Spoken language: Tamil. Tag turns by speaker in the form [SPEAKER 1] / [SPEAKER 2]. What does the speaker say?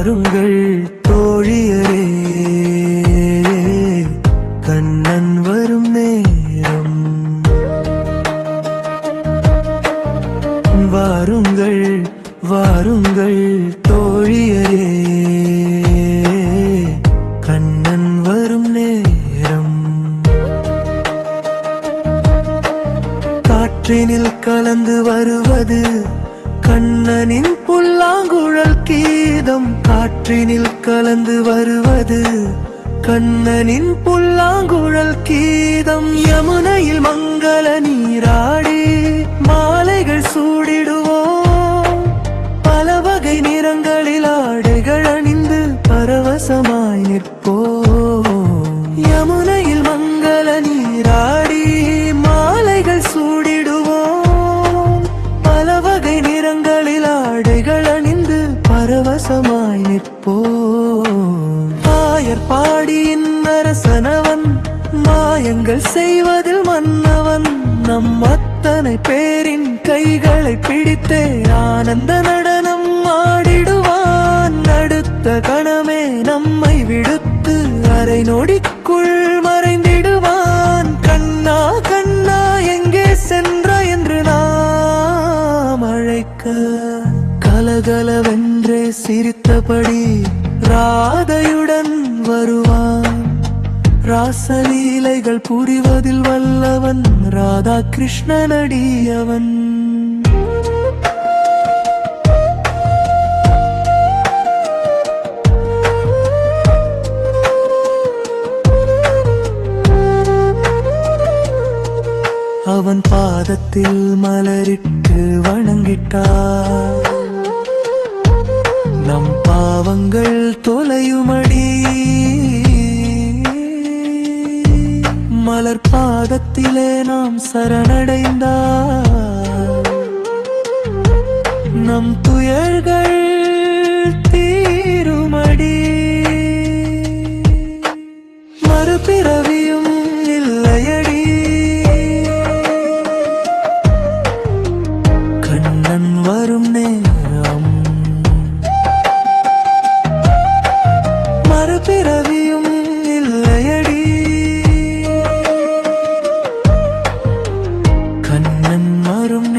[SPEAKER 1] வாருங்கள் தோழியரே. கண்ணன் வரும் நேரம். வாருங்கள் வாருங்கள் தோழியரே. கண்ணன் வரும் நேரம். காற்றினில் கலந்து வருவது கண்ணனின் புல்லாங்குழல் கீதம். காற்றினில் கலந்து வருவது கண்ணனின் புல்லாங்குழல் கீதம். யமுனையில் மங்கள நீராடி ஆயர் பாடியின் அரசனவன் மாயங்கள் செய்வதில் மன்னவன். நம் அத்தனை பேரின் கைகளை பிடித்தே ஆனந்த நடனம் ஆடிடுவான். அடுத்த கணமே நம்மை விடுத்து அரை நொடிக்குள் மறைந்திடுவான். கண்ணா கண்ணா எங்கே சென்ற என்று நாம் அழைக்க. கலகலவென்றே சிரித்தபடி ராதையுள் ராசலீலைகள் புரிவதில் வல்லவன் ராதா கிருஷ்ணனடியவன் அவன் பாதத்தில் மலரிட்டு வணங்கிட்டார் நம் பாவங்கள் தொலையுமடி. மலர் பாதத்திலே நாம் சரணடைந்தார் நம் துயர்கள் மன்னம் மறும்